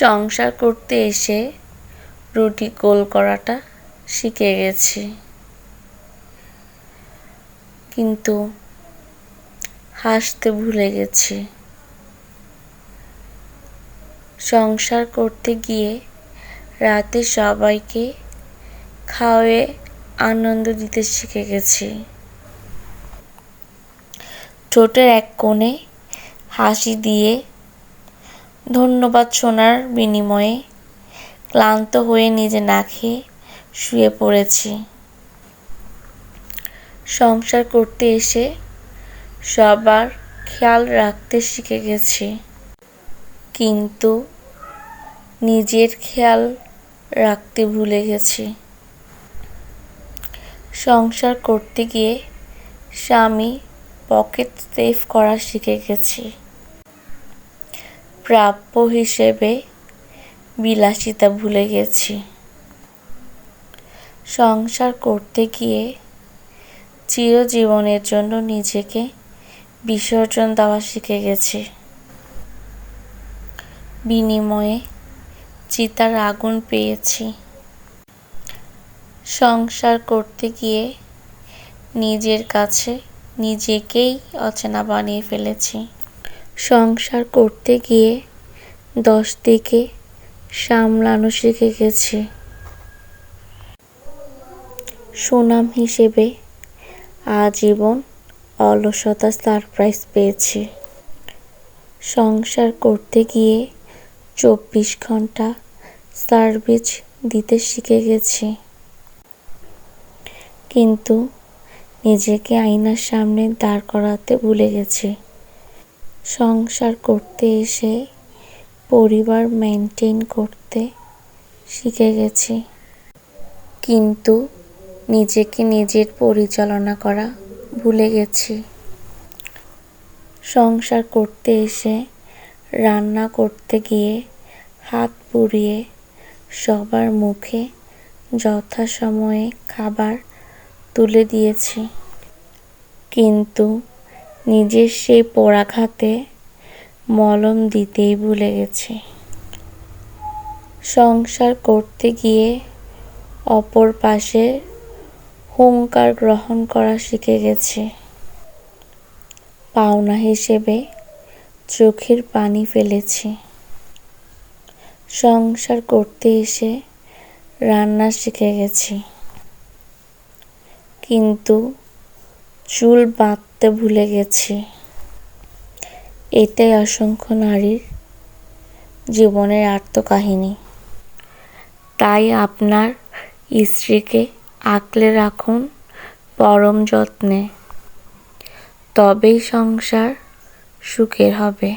সংসার করতে এসে রুটি গোল করাটা শিখে গেছি। কিন্তু হাসতে ভুলে গেছি। সংসার করতে গিয়ে রাতে সবাইকে খাওয়ে আনন্দ দিতে শিখে গেছি। ঠোঁটের এক কোণে হাসি দিয়ে ধন্যবাদ শোনার বিনিময়ে ক্লান্ত হয়ে নিজে না খেয়ে শুয়ে পড়েছি। সংসার করতে এসে সবার খেয়াল রাখতে শিখে গেছি। কিন্তু নিজের খেয়াল রাখতে ভুলে গেছি। সংসার করতে গিয়ে স্বামী পকেট সেভ করা শিখে গেছি। প্রাপ্য হিসেবে বিলাসিতা ভুলে গেছি। সংসার করতে গিয়ে চিরজীবনের জন্য নিজেকে বিসর্জন দেওয়া শিখে গেছি। বিনিময়ে চিতার আগুন পেয়েছি। সংসার করতে গিয়ে নিজের কাছে নিজেকেই অচেনা বানিয়ে ফেলেছি। সংসার করতে গিয়ে দশ দিকে সামলানো শিখে গেছি। সুনাম হিসেবে আজীবন অলসতা সারপ্রাইজ পেয়েছি। সংসার করতে গিয়ে চব্বিশ ঘণ্টা সার্ভিস দিতে শিখে গেছি। কিন্তু নিজেকে আয়নার সামনে দাঁড় করাতে ভুলে গেছি। সংসার করতে এসে, পরিবার মেনটেন করতে শিখে গেছি। কিন্তু নিজেকে নিজের পরিচালনা করা ভুলে গেছি। সংসার করতে এসে, রান্না করতে গিয়ে হাত পুড়িয়ে সবার মুখে যথাসময়ে খাবার তুলে দিয়েছি। কিন্তু নিজের সেই পোড়াঘাতে মলম দিতেই ভুলে গেছি। সংসার করতে গিয়ে অপর পাশে হুঙ্কার গ্রহণ করা শিখে গেছি। পাওনা হিসেবে চোখের পানি ফেলেছি। সংসার করতে এসে রান্না শিখে গেছি। কিন্তু চুল বাঁধতে ভুলে গেছি। এটাই অসংখ্য নারীর জীবনের আত্মকাহিনী। তাই আপনার স্ত্রীকে আঁকলে রাখুন পরম যত্নে। তবেই সংসার সুখের হবে।